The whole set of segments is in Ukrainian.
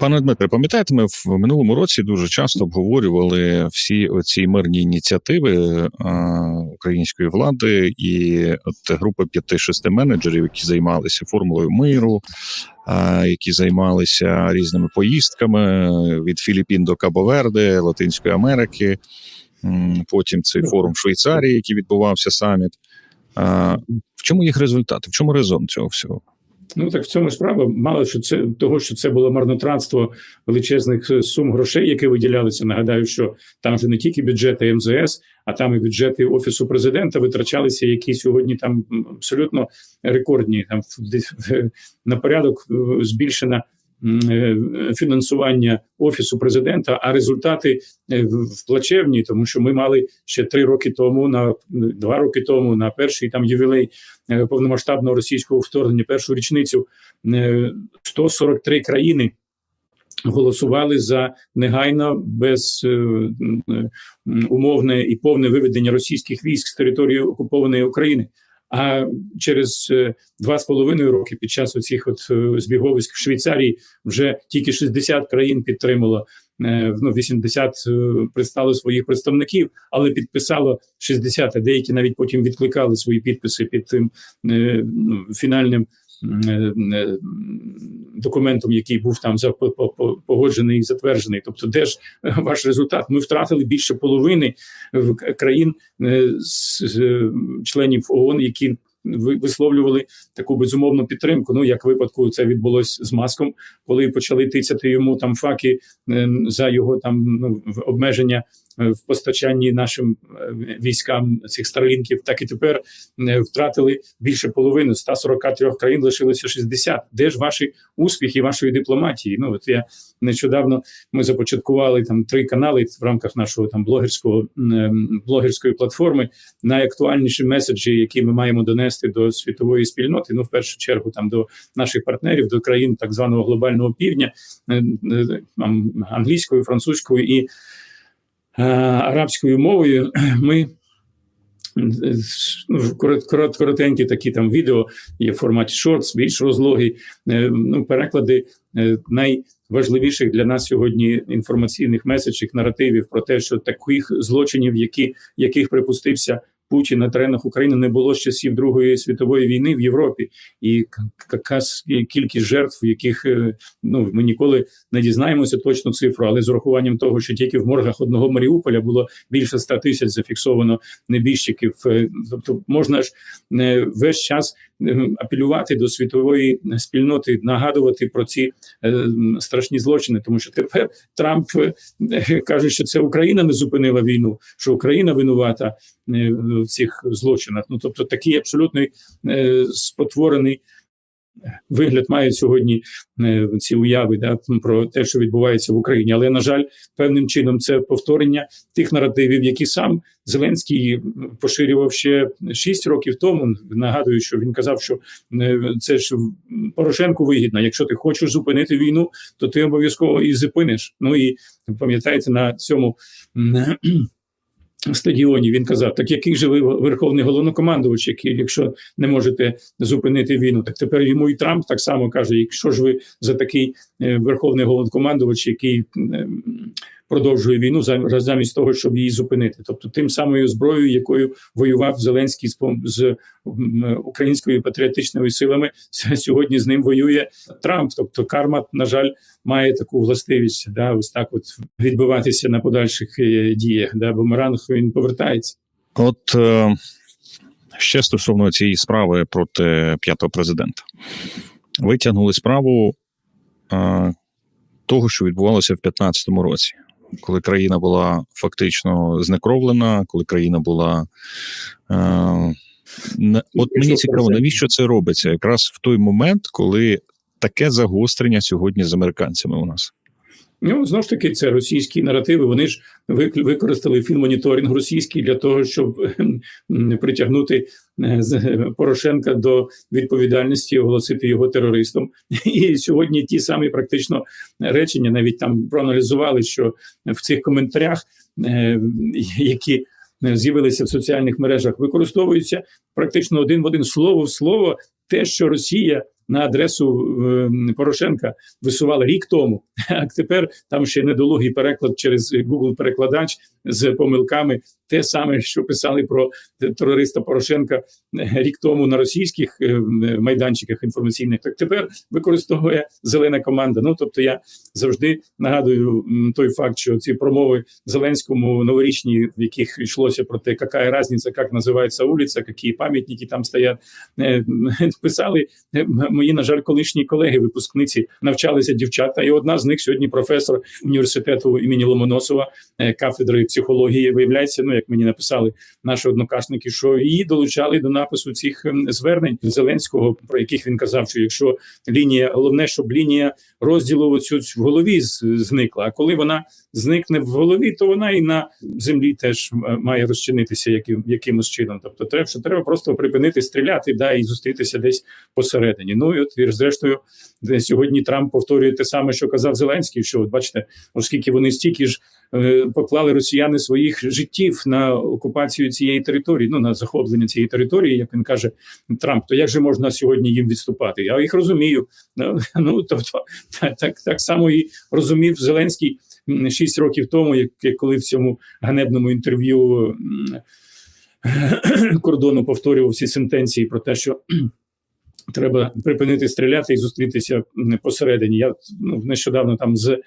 Пане Дмитре, пам'ятаєте, ми в минулому році дуже часто обговорювали всі ці мирні ініціативи української влади і от група п'яти-шести менеджерів, які займалися формулою миру, які займалися різними поїздками від Філіппін до Кабоверде, Латинської Америки. Потім цей форум Швейцарії, який відбувався саміт. В чому їх результат? В чому резон цього всього? Ну так в цьому справа мало що це того, що це було марнотратство величезних е, сум грошей, які виділялися. Нагадаю, що там же не тільки бюджети МЗС, а там і бюджети офісу президента витрачалися, які сьогодні там абсолютно рекордні. Там на порядок збільшена. Е, Фінансування офісу президента, а результати е, плачевні, тому що ми мали ще три роки тому, на два роки тому, на перший там ювілей е, повномасштабного російського вторгнення, першу річницю е, 143 країни. Голосували за негайно без е, умовне і повне виведення російських військ з території окупованої України. А через е, два з половиною роки, під час оцих от е, збіговиськ в Швейцарії, вже тільки 60 країн підтримало. е, Ну, 80 е, пристало своїх представників, але підписало 60, а деякі навіть потім відкликали свої підписи під тим ну, фінальним документом, який був там погоджений і затверджений. Тобто, де ж е, ваш результат? Ми втратили більше половини країн е, е, членів ООН, які ви- висловлювали таку безумовну підтримку. Ну як випадку це відбулось з маском, коли почали тицяти йому там факи е, за його там ну, обмеження е, в постачанні нашим е, військам цих старлінків, так і тепер е, втратили більше половини 143 країн, лишилося 60. Де ж ваші успіхи вашої дипломатії? Ну от я нещодавно ми започаткували там три канали в рамках нашого там блогерського ем, блогерської платформи. Найактуальніші меседжі, які ми маємо донести до світової спільноти. Ну, в першу чергу, там до наших партнерів, до країн так званого глобального півдня, е, е, там, англійською, французькою і е, арабською мовою. Ми е, ну, корот, корот, коротенькі такі там відео є в форматі шортс, більш розлоги, е, ну, переклади е, найважливіших для нас сьогодні інформаційних меседжів, наративів про те, що таких злочинів, які, яких припустився Путін на теренах України, не було з часів Другої світової війни в Європі, і яка кількість жертв, яких е, ну ми ніколи не дізнаємося точну цифру, але з урахуванням того, що тільки в моргах одного Маріуполя було більше ста тисяч зафіксовано небіжчиків. Е, Тобто можна ж е, весь час апелювати до світової спільноти, нагадувати про ці страшні злочини, тому що тепер Трамп каже, що це Україна не зупинила війну, що Україна винувата в цих злочинах. Ну тобто такий абсолютно е, спотворений. Вигляд мають сьогодні е, ці уяви да, про те, що відбувається в Україні. Але на жаль, певним чином це повторення тих наративів, які сам Зеленський поширював ще 6 років тому. Нагадую, що він казав, що е, це ж Порошенку вигідно. Якщо ти хочеш зупинити війну, то ти обов'язково і зупиниш. Ну і пам'ятаєте, на цьому стадіоні. Він казав: так який же ви верховний головнокомандувач, який, якщо не можете зупинити війну, так тепер йому і Трамп так само каже: якщо ж ви за такий е, верховний головнокомандувач, який продовжує війну замість того, щоб її зупинити, тобто тим самою зброєю, якою воював Зеленський з з українською патріотичними силами, сьогодні з ним воює Трамп. Тобто карма, на жаль, має таку властивість, да, ось так от відбиватися на подальших е, діях. Да, бумеранг він повертається. От е, ще стосовно цієї справи проти п'ятого президента. Витягнули справу е, того, що відбувалося в 2015 році, коли країна була фактично знекровлена, коли країна була. Е, не- от мені цікаво, навіщо це робиться якраз в той момент, коли таке загострення сьогодні з американцями у нас. Ну знову ж таки, це російські наративи. Вони ж вик- використали фільмоніторинг російський для того, щоб притягнути е, з- Порошенка до відповідальності, оголосити його терористом. І сьогодні ті самі практично речення, навіть там проаналізували, що в цих коментарях, е, які з'явилися в соціальних мережах, використовуються практично один в один слово в слово те, що Росія на адресу е, Порошенка висували рік тому. А тепер там ще недолугий переклад через Google перекладач з помилками. Те саме, що писали про терориста Порошенка е, рік тому на російських е, майданчиках інформаційних, так тепер використовує зелена команда. Ну тобто, я завжди нагадую той факт, що ці промови Зеленському новорічні, в яких йшлося про те, яка різниця, як називається вулиця, які пам'ятники там стоять, писали мої, на жаль, колишні колеги, випускниці навчалися дівчата, і одна з них сьогодні професор університету імені Ломоносова, е, кафедри психології. Виявляється, ну як мені написали наші однокашники, що її долучали до напису цих ем, звернень Зеленського, про яких він казав, що якщо лінія, головне, щоб лінія розділу оцю в голові зникла. А коли вона зникне в голові, то вона і на землі теж має розчинитися яким, якимось чином. Тобто, треба, що треба просто припинити стріляти, да, і зустрітися десь посередині. Ну і от і зрештою, сьогодні Трамп повторює те саме, що казав Зеленський. Що от бачите, оскільки вони стільки ж е, поклали росіяни своїх життів на окупацію цієї території, ну на захоплення цієї території, як він каже Трамп, то як же можна сьогодні їм відступати? Я їх розумію. Ну, Ну тобто, так, так само і розумів Зеленський шість років тому, як, як коли в цьому ганебному інтерв'ю кордону повторював всі сентенції про те, що треба припинити стріляти і зустрітися посередині. Я ну, нещодавно там з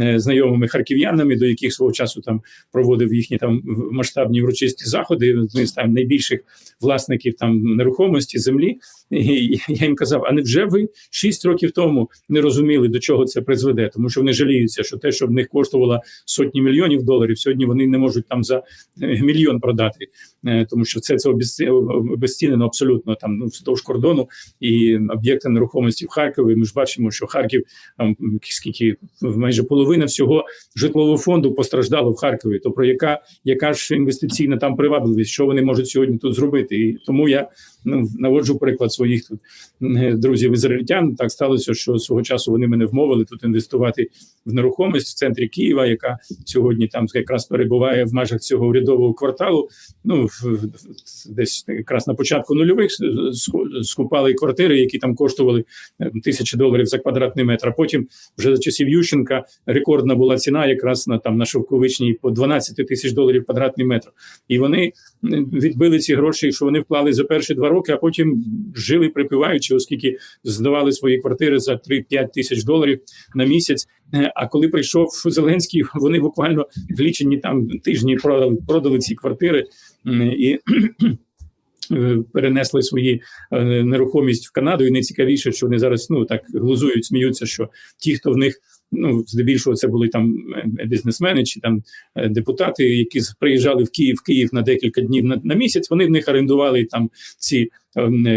е, знайомими харків'янами, до яких свого часу там проводив їхні там масштабні урочисті заходи, одні з там найбільших власників там нерухомості землі. І я їм казав: а невже ви шість років тому не розуміли, до чого це призведе? Тому що вони жаліються, що те, що в них коштувало сотні мільйонів доларів, сьогодні вони не можуть там за е, мільйон продати, Е, тому що це це обезці- обезцінено абсолютно там ну, вздовж кордону і об'єкти нерухомості в Харкові. Ми ж бачимо, що Харків там скільки майже половина всього житлового фонду постраждало в Харкові. То про яка, яка ж інвестиційна там привабливість, що вони можуть сьогодні тут зробити? І тому я ну, наводжу приклад своїх тут е, друзів ізраїльтян. Так сталося, що свого часу вони мене вмовили тут інвестувати в нерухомість в центрі Києва, яка сьогодні там якраз перебуває в межах цього урядового кварталу. Ну в- десь якраз на початку нульових скупали квартири, які там коштували е, тисячі доларів за квадратний метр. А потім вже за часів Ющенка рекордна була ціна якраз на там на шовковичній по 12 тисяч доларів квадратний метр. І вони відбили ці гроші, що вони вклали за перші два роки, а потім жили припиваючи, оскільки здавали свої квартири за 3-5 тисяч доларів на місяць. Е, А коли прийшов Зеленський, вони буквально в лічені там тижні продали, продали ці квартири і. Е, Перенесли свої е, нерухомість в Канаду, і найцікавіше, що вони зараз ну так глузують, сміються, що ті, хто в них ну здебільшого це були там е, бізнесмени чи там депутати, які приїжджали в Київ, в Київ на декілька днів на, на місяць. Вони в них орендували там ці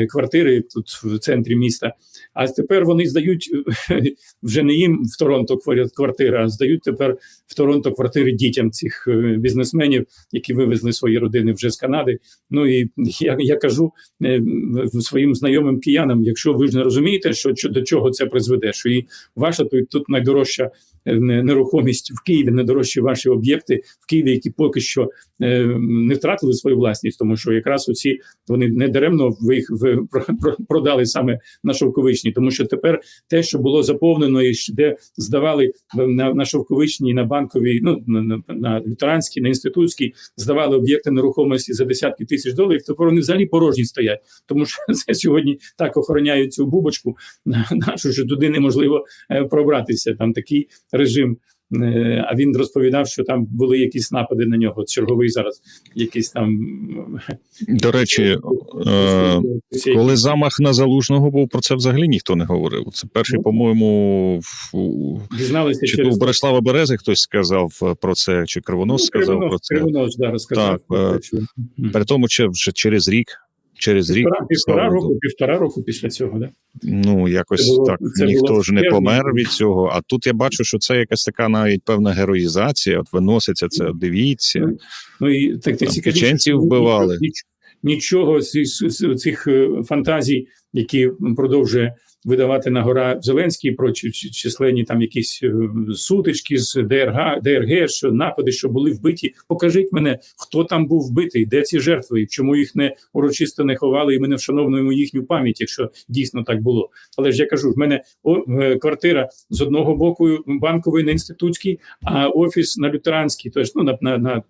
квартири тут в центрі міста. А тепер вони здають е, вже не їм в Торонто квартири, а здають тепер в Торонто квартири дітям цих е, бізнесменів, які вивезли свої родини вже з Канади. Ну і я, я кажу е, своїм знайомим киянам: якщо ви ж не розумієте, що, до чого це призведе, що і ваша тут, тут найдорожча е, нерухомість в Києві, найдорожчі ваші об'єкти в Києві, які поки що е, не втратили свою власність, тому що якраз оці вони не даремно ви їх про- про- продали саме на шовковичні, тому що тепер те, що було заповнено, і де здавали на, на шовковичній, на банковій, ну на, на, лютеранській, на інститутській, здавали об'єкти нерухомості за десятки тисяч доларів. Тепер вони взагалі порожні стоять, тому що це сьогодні так охороняють цю бубочку нашу, що туди неможливо е, пробратися. Там такий режим. Е, А він розповідав, що там були якісь напади на нього. Черговий зараз якийсь там До речі, е, коли замах на залужного був, про це взагалі ніхто не говорив. Це перший, Ну. по-моєму, дізналися чи через у Борислава Берези хтось сказав е, про це, чи Кривонос сказав про це. Кривонос, да, розказав. Так, е. При тому, чи вже через рік. Через рік Півтора, півтора року, півтора року після цього, да? Ну якось Це було- так це ніхто було ж не помер від цього. А тут я бачу, що це якась така навіть певна героїзація. От виноситься це. от Дивіться, Ну і так Там цікавіше, чеченців вбивали. Нічого з цих е, фантазій які продовжує видавати на гора Зеленський про чи- чи- численні там якісь е, сутички з ДРГ, ДРГ, що напади, що були вбиті. Покажіть мене, хто там був вбитий, де ці жертви, і чому їх не урочисто не ховали, і ми не вшановуємо їхню пам'ять, якщо дійсно так було. Але ж я кажу, в мене е, квартира з одного боку банковий на інститутській, а офіс на лютеранській, тож ну на, на, на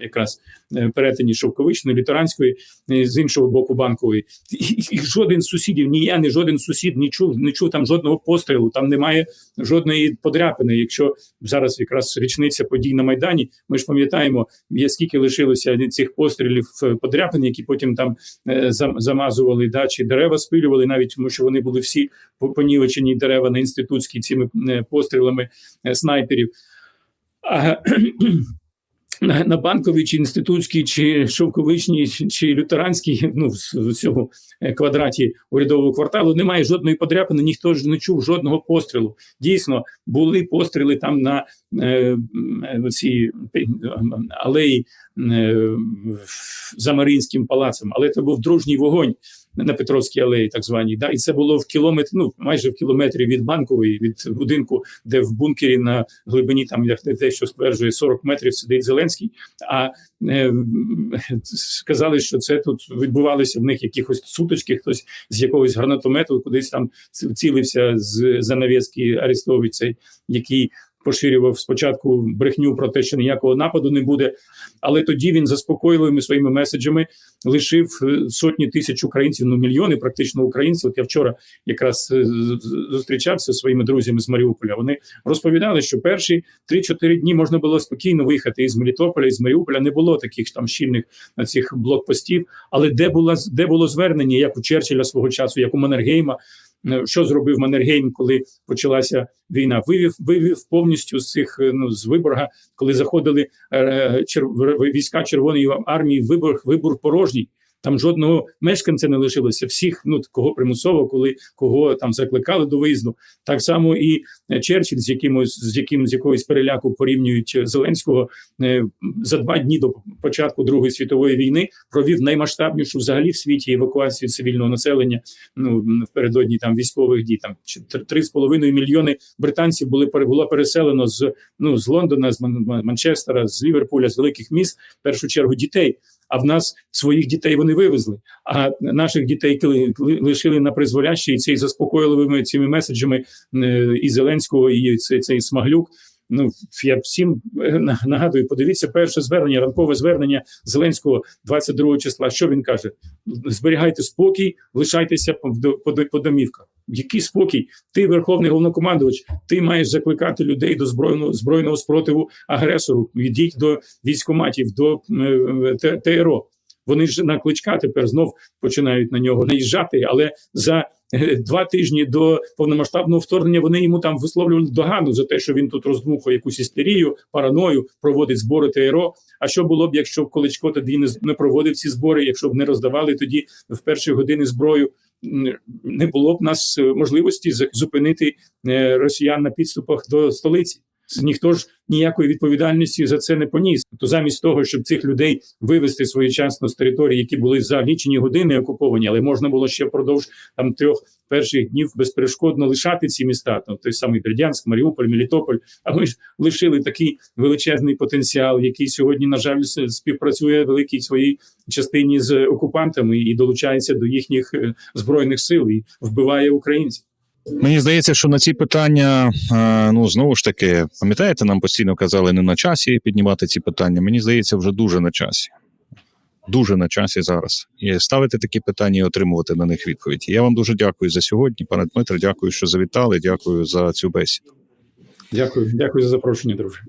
якраз е, перетині Шовковичної, лютеранської, з іншого боку банкової. І, і жоден з сусідів, ні я, ні жоден сусід не чув, не чув там жодного пострілу, там немає жодної подряпини. Якщо зараз якраз річниця подій на Майдані, ми ж пам'ятаємо, є скільки лишилося цих пострілів е, подряпин, які потім там е, зам- замазували да, чи дерева спилювали, навіть тому що вони були всі понівечені дерева на інститутській цими е, пострілами е, снайперів. А на, банковій, чи інститутській, чи шовковичній, чи, лютеранській, ну в, цьому е, квадраті урядового кварталу немає жодної подряпини, ніхто ж не чув жодного пострілу. Дійсно, були постріли там на е, м, цій е, алеї е, за Маріїнським палацем, але це був дружній вогонь на Петровській алеї, так званій. Да? І це було в кілометр, ну майже в кілометрі від банкової, від будинку, де в бункері на глибині там те, що стверджує 40 метрів сидить Зеленський. А е, сказали, що це тут відбувалися в них якихось сутички, хтось з якогось гранатомету кудись там цілився з занавіски Арестович, який поширював спочатку брехню про те, що ніякого нападу не буде. Але тоді він заспокійливими своїми меседжами лишив е, сотні тисяч українців, ну мільйони практично українців. От я вчора якраз е, зустрічався зі своїми друзями з Маріуполя. Вони розповідали, що перші 3-4 дні можна було спокійно виїхати із Мелітополя, із Маріуполя. Не було таких там щільних на цих блокпостів. Але де була де було звернення, як у Черчилля свого часу, як у Маннергейма, Е, що зробив Маннергейм, коли почалася війна? Вивів вивів повністю з цих е, ну з Виборга, коли заходили е, чер, війська Червоної армії. Виборг вибор порожній. Там жодного мешканця не лишилося. Всіх, ну кого примусово, коли кого там закликали до виїзду. Так само і е, Черчилль, з якимось з яким з якоїсь переляку порівнюють Зеленського е, за два дні до початку Другої світової війни провів наймасштабнішу взагалі в світі евакуацію цивільного населення. Ну впередодні там військових дій. Там чи три- три з половиною мільйони британців були було переселено з ну з Лондона, з Ман- Ман- Манчестера, з Ліверпуля, з великих міст, в першу чергу дітей. А в нас своїх дітей вони вивезли. А наших дітей лишили на призволяще, і цей заспокоїливими цими меседжами е, і Зеленського, і цей, цей Смаглюк. Ну я всім е, на- нагадую, подивіться перше звернення, ранкове звернення Зеленського 22 числа. Що він каже? Зберігайте спокій, лишайтеся по, до- по, до- по домівках. Який спокій? Ти верховний головнокомандувач. Ти маєш закликати людей до збройного збройного спротиву агресору. Йдіть до військоматів, до е, ТРО. Вони ж на кличка тепер знов починають на нього наїжджати, але за е, два тижні до повномасштабного вторгнення вони йому там висловлювали догану за те, що він тут роздмухує якусь істерію, параною, проводить збори ТРО. А що було б, якщо б Количко тоді не проводив ці збори, якщо б не роздавали тоді в перші години зброю? Не було б нас е, можливості зупинити е, росіян на підступах до столиці. Ніхто ж ніякої відповідальності за це не поніс. То замість того, щоб цих людей вивезти своєчасно з території, які були за лічені години окуповані, але можна було ще впродовж там трьох перших днів безперешкодно лишати ці міста. Там той самий Бердянськ, Маріуполь, Мелітополь. А ми ж лишили такий величезний потенціал, який сьогодні, на жаль, співпрацює в великій своїй частині з окупантами і долучається до їхніх е, збройних сил і вбиває українців. Мені здається, що на ці питання, е, ну знову ж таки, пам'ятаєте, нам постійно казали не на часі піднімати ці питання. Мені здається, вже дуже на часі. Дуже на часі зараз. І ставити такі питання і отримувати на них відповіді. Я вам дуже дякую за сьогодні. Пане Дмитре, дякую, що завітали. Дякую за цю бесіду. Дякую, дякую за запрошення, друже.